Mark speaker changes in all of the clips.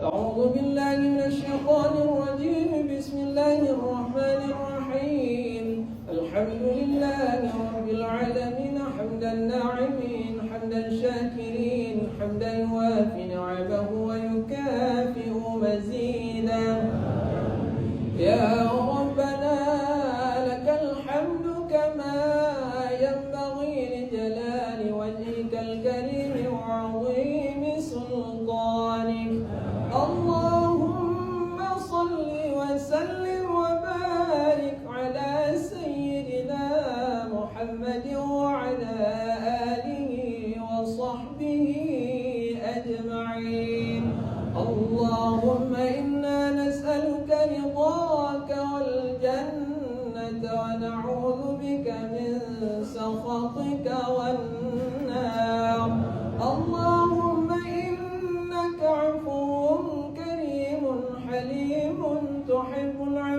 Speaker 1: أعوذ بالله من الشيطان الرجيم. بسم الله الرحمن الرحيم. الحمد لله رب العالمين حمدا الناعمين حمدا شاكرين حمدا محمد وعلى آله وصحبه أجمعين. اللهم إنا نسألك رضاك والجنة ونعوذ بك من سخطك والنار. اللهم إنك عفو كريم حليم تحب العفو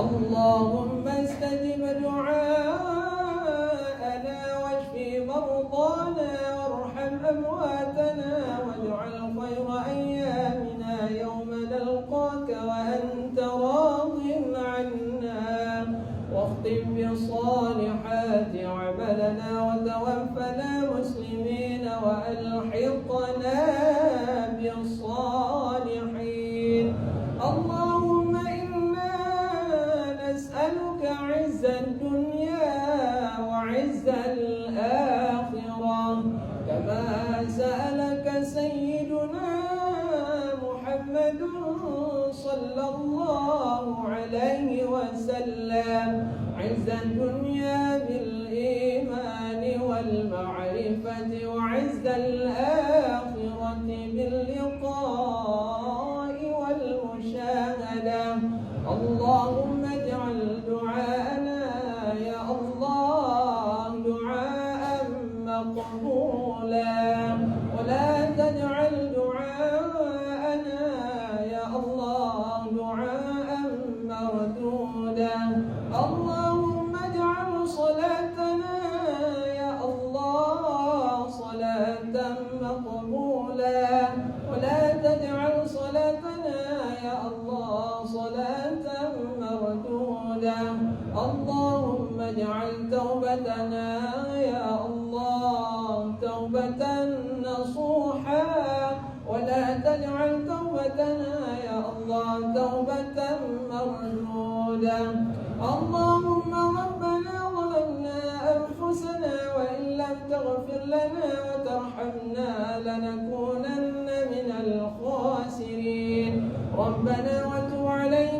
Speaker 1: اللهم استجب دعاءنا واشف مرضانا وارحم أمواتنا واجعل خير أيامنا يوم نلقاك وأنت راض عنا. واختم بصالحات عملنا وتوفنا مسلمين وألحقنا بالصالحين. الدنيا وعز الآخرة. كما سألك سيدنا محمد صلى الله عليه وسلم عز الدنيا بالإيمان والمعرفة وعز الآخرة. مقبولا ولا تجعل صلاتنا يا الله صلاة مردودا. اللهم اجعل توبتنا تغفر لنا وترحمنا لنكونن من الخاسرين. ربنا وتب علينا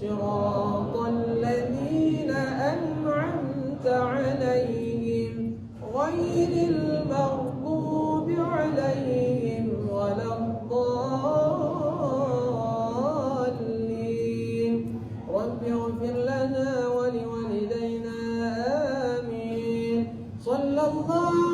Speaker 1: صراط الذين أنعمت عليهم غير المغضوب عليهم ولا الضالين. رب اغفر لنا ولوالدينا آمين. صلى الله